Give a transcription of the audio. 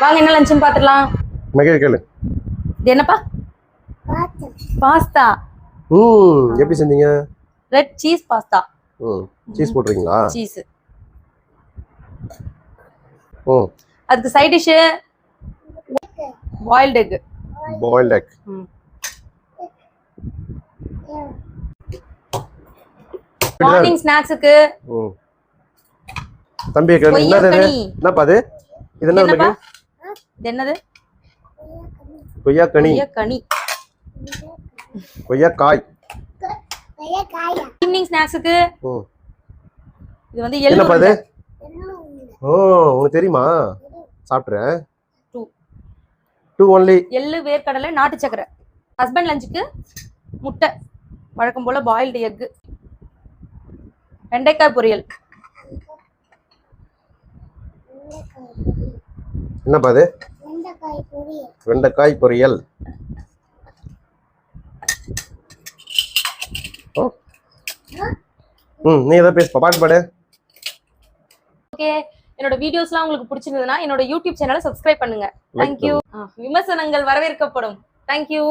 வாங்க என்ன லஞ்சுன்னு பார்த்துடலாம் மகே கேளு. இது என்னப்பா? பாஸ்தா. ம் எப்படி செஞ்சீங்க? Red cheese pasta. ம் சீஸ் போட்டுறீங்களா சீஸ் ம் அதுக்கு side dish boiled egg boiled egg morning ஸ்நாக்ஸுக்கு ம். தம்பி என்னது. என்னப்பா அது? இது என்ன என்னப்பா என்னது? கொய்யாக்கனி. கனி கொய்யாக்காய். ஈவினிங் ஸ்நாக்ஸுக்கு இது வந்து என்னப்பா எள்ளு இது ஓ உனக்கு தெரியுமா? சாப்பிட்றேன் டூ டூ ஒன்லி எள்ளு வேர்க்கடலை நாட்டு சக்கரை. ஹஸ்பண்ட் லஞ்சுக்கு முட்டை. வழக்கம் போல பாயில்டு எக் வெண்டைக்காய் பொரியல். என்னப்பா அது? வெண்டைக்காய் பொரியல். ம் நீ ஏதோ பேசு பாட்டு பாடு. ஓகே என்னோட வீடியோஸ்லாம் உங்களுக்கு பிடிச்சிருந்ததுன்னா என்னோட யூடியூப் சேனலை சப்ஸ்கிரைப் பண்ணுங்க. தேங்க்யூ விமர்சனங்கள் வரவேற்கப்படும். தேங்க்யூ